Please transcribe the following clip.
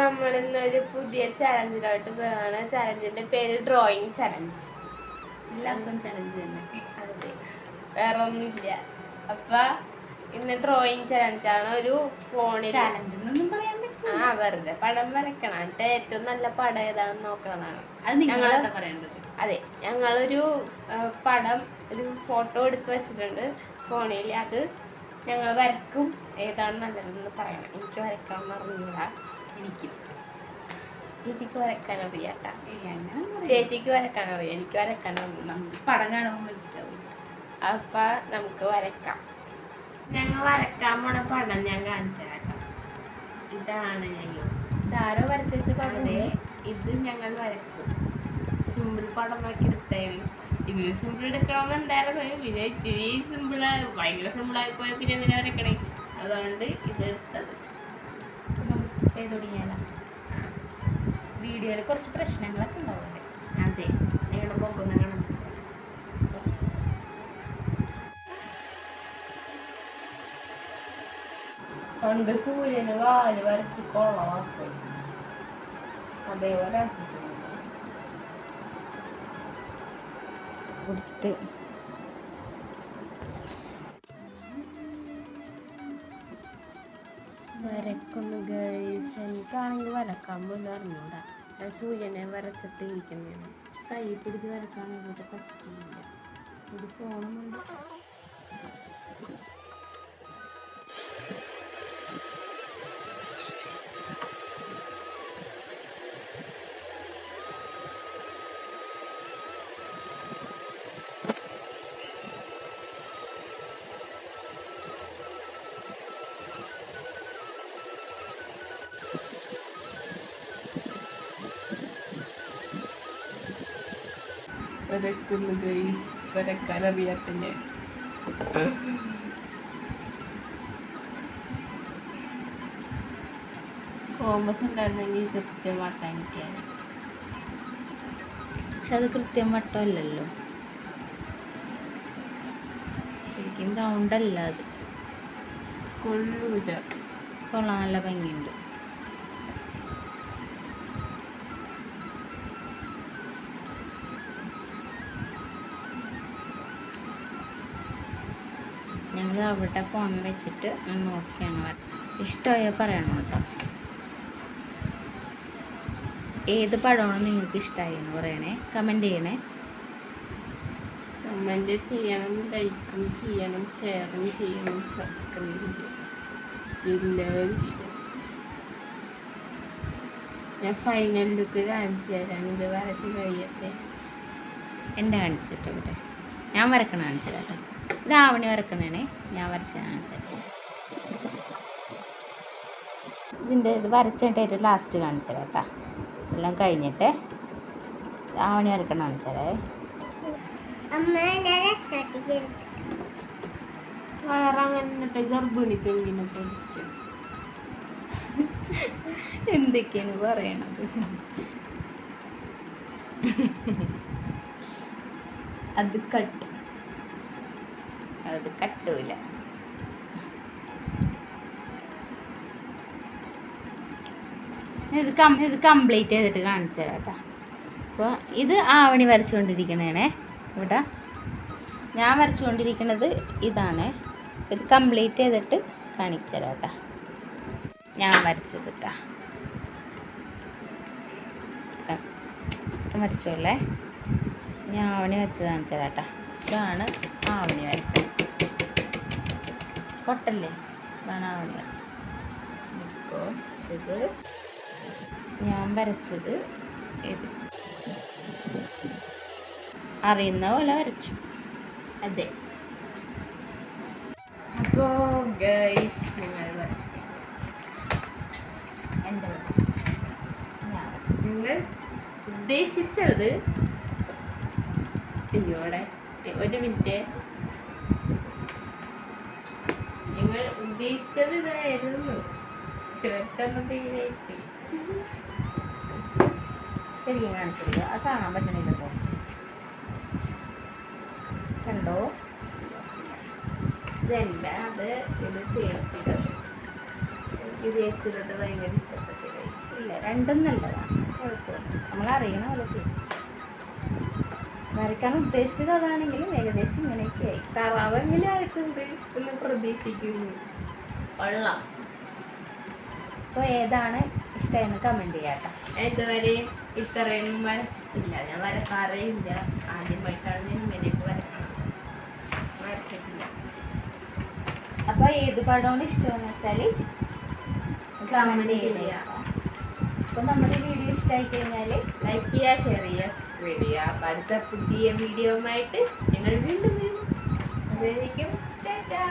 നമ്മൾ ഇന്നൊരു പുതിയ ചലഞ്ചിലോട്ട് പോവാണ്. ചലഞ്ചിന്റെ പേര് ഡ്രോയിങ് ചലഞ്ച് എല്ലാ ദിവസവും ചലഞ്ച് തന്നെ. അതെ. വേറെ ഒന്നുമില്ല അപ്പൊ ഇന്ന് ഡ്രോയിങ് ചലഞ്ച് ആണ്. ഒരു ഫോണിൽ ചലഞ്ച് എന്നൊന്നും പറയാൻ പറ്റില്ല. ആ വെറുതെ പടം വരക്കണം. എന്നിട്ട് ഏറ്റവും നല്ല പടം ഏതാണെന്ന് നോക്കണതാണ്. അത് നിങ്ങൾ പറയേണ്ടത്? അതെ. ഞങ്ങളൊരു പടം ഒരു ഫോട്ടോ എടുത്ത് വെച്ചിട്ടുണ്ട്. ഫോണിൽ അത് ഞങ്ങൾ വരക്കും ഏതാണ് നല്ലതെന്ന് പറയണം. എനിക്ക് വരക്കാൻ അറിഞ്ഞൂടാ എനിക്കും ചേച്ചിക്ക് വരക്കാൻ അറിയാട്ടാ. ചേച്ചിക്ക് വരക്കാൻ അറിയാം. എനിക്ക് വരക്കാൻ പടം കാണുമ്പോൾ മനസ്സിലാവും. അപ്പൊ നമുക്ക് വരക്കാം. ഞങ്ങൾ വരക്കാൻ പോണ പടം ഞാൻ കാണിച്ചു തരാം ഇതാണ് ഞങ്ങൾ. ഇതാരോ വരച്ച വെച്ച ഇത്? ഞങ്ങൾ വരക്കും. സിമ്പിൾ പടം നോക്കി എടുത്തേന് ഇതിന് സിമ്പിൾ എടുക്കണമെന്നുണ്ടായിരുന്നു പിന്നെ ഇച്ചിരി സിമ്പിൾ ഭയങ്കര സിമ്പിൾ ആയി പോയ പിന്നെ എന്തിനാ വരക്കണേ? അതുകൊണ്ട് ഇത് ചെയ്ത് തുടങ്ങിയാലോ. വീഡിയോയിൽ കുറച്ച് പ്രശ്നങ്ങളൊക്കെ ഉണ്ടാവും അതെ. ഞങ്ങളുടെ പൊക്കുന്ന കാണാം. പണ്ട് സൂര്യന് വാൽ വരച്ച് കൊള്ളവാക്കും. അതേപോലെ ആക്കിയിട്ടുണ്ട്. വരക്കുന്നു ഗൈസ് എനിക്കാണെങ്കിൽ വരക്കാൻ പോലും അറിഞ്ഞൂടാ. ഞാൻ സൂര്യനെ വരച്ചിട്ട് ഇരിക്കുന്നതാണ് കൈ പിടിച്ച് വരക്കാൻ വേണ്ടിയിട്ട് പറ്റിയില്ല. ഇത് ഫോണുമുണ്ട് വരക്കുന്നു ഗൈസ് വരക്കാൻ അറിയാത്ത ഞാൻ കോമസ് ഉണ്ടായിരുന്നെങ്കിൽ കൃത്യമായിട്ട് എനിക്ക് പക്ഷെ അത് കൃത്യം വട്ടമല്ലല്ലോ. ശരിക്കും റൗണ്ട് അല്ല അത്. കൊള്ളൂല. കൊള്ളാൻ നല്ല ഭംഗിയുണ്ട്. ഞങ്ങൾ അവിടെ ഫോൺ വെച്ചിട്ട് ഒന്ന് നോക്കിയാണ് വര- ഇഷ്ടമായ പറയണം കേട്ടോ. ഏത് പടമാണ് നിങ്ങൾക്ക് ഇഷ്ടമായി എന്ന് പറയണേ? കമന്റ് ചെയ്യണേ. കമന്റ് ചെയ്യണം ലൈക്കും ചെയ്യണം ഷെയറും ചെയ്യണം സബ്സ്ക്രൈബ് ചെയ്യണം. എല്ലാവരും ചെയ്യണം. ഞാൻ ഫൈനൽ ലുക്ക് കാണിച്ചു തരാം. ഇത് വരച്ച് കഴിയട്ടെ. എന്റെ കാണിച്ചിട്ട് ഇവിടെ? ഞാൻ വരക്കണ കാണിച്ചു കേട്ടോ. ഇത് ആവണി വരക്കണേ ഞാൻ വരച്ച കാണിച്ചു ഇതിന്റെ ഇത് വരച്ചിട്ടായിട്ട് ലാസ്റ്റ് കാണിച്ചു തരാം കേട്ടോ. എല്ലാം കഴിഞ്ഞിട്ട് ആവണി വരക്കണ കാണിച്ചു ചെയ്തിട്ട് വയറങ്ങനെ ഗർഭിണി പെങ്കിനെ പൊടിച്ചു. എന്തൊക്കെയാണ് പറയണത്? അത് കട്ട് അത് കട്ടുമില്ല ഇത് കം ഇത് കംപ്ലീറ്റ് ചെയ്തിട്ട് കാണിച്ചു കേട്ടോ. അപ്പോൾ ഇത് ആവണി വരച്ചുകൊണ്ടിരിക്കണേ ഇവിടെ. ഞാൻ വരച്ചുകൊണ്ടിരിക്കുന്നത് ഇതാണ്. ഇത് കംപ്ലീറ്റ് ചെയ്തിട്ട് കാണിച്ചു കേട്ടോ. ഞാൻ വരച്ചത് കേട്ടോ വരച്ചോളേ. ഞാൻ ആവണി വരച്ചത് കാണിച്ചു കേട്ടോ ഇതാണ് ആവണി വരച്ചത്. കൊട്ടല്ലേ വേണമെന്ന് ഇത് ഞാൻ വരച്ചത് ഇത് അറിയുന്ന പോലെ വരച്ചു. അതെ. അപ്പോ ഗൈസ് നിങ്ങൾ വരച്ചു എന്റെ ഞാൻ വരച്ചു. നിങ്ങൾ ഉദ്ദേശിച്ചത്? ഒരു മിനിറ്റ് നിങ്ങൾ ഉദ്ദേശിച്ചത് ഇതായിരുന്നു. ശരി ശരിക്കും കാണിച്ചില്ല അത് കാണാൻ പറ്റണില്ലല്ലോ കണ്ടോ? ഇതല്ല അത് ഇത് ചെയ്യാം എനിക്ക് ചേർച്ചത് ഭയങ്കര ഇഷ്ടപ്പെട്ടില്ല രണ്ടും നല്ലതാണ്. കുഴപ്പമില്ല. നമ്മളറിയണ പോലെ ചെയ്യും. വരയ്ക്കാൻ ഉദ്ദേശിച്ചത് അതാണെങ്കിലും ഏകദേശം ഇങ്ങനെയൊക്കെ ആയി തറാവെങ്കിലും ആയിട്ടുണ്ട് എന്ന് പ്രതീക്ഷിക്കുന്നു. കൊള്ളാം. അപ്പോൾ ഏതാണ് ഇഷ്ടമെന്ന് കമന്റ് ചെയ്യാം ഇതുവരെ ഇത്രയും വരച്ചിട്ടില്ല. ഞാൻ വരക്കാറേ ഇല്ല ആദ്യമായിട്ടാണ് ഞാൻ ഇങ്ങനെയൊക്കെ വരക്കണം വരച്ചിട്ടില്ല. അപ്പോൾ ഏത് പടമാണ് ഇഷ്ടമെന്ന് വെച്ചാൽ കമന്റ് ചെയ്യുക അപ്പോൾ നമ്മുടെ വീഡിയോ ഇഷ്ടമായി കഴിഞ്ഞാൽ ലൈക്ക് ചെയ്യുക ഷെയർ ചെയ്യുക ചെയ്യുക അപ്പം അടുത്ത പുതിയ വീഡിയോ ആയിട്ട് ഞങ്ങൾ വീണ്ടും വരും. അതുവരേക്കും ടാറ്റാ.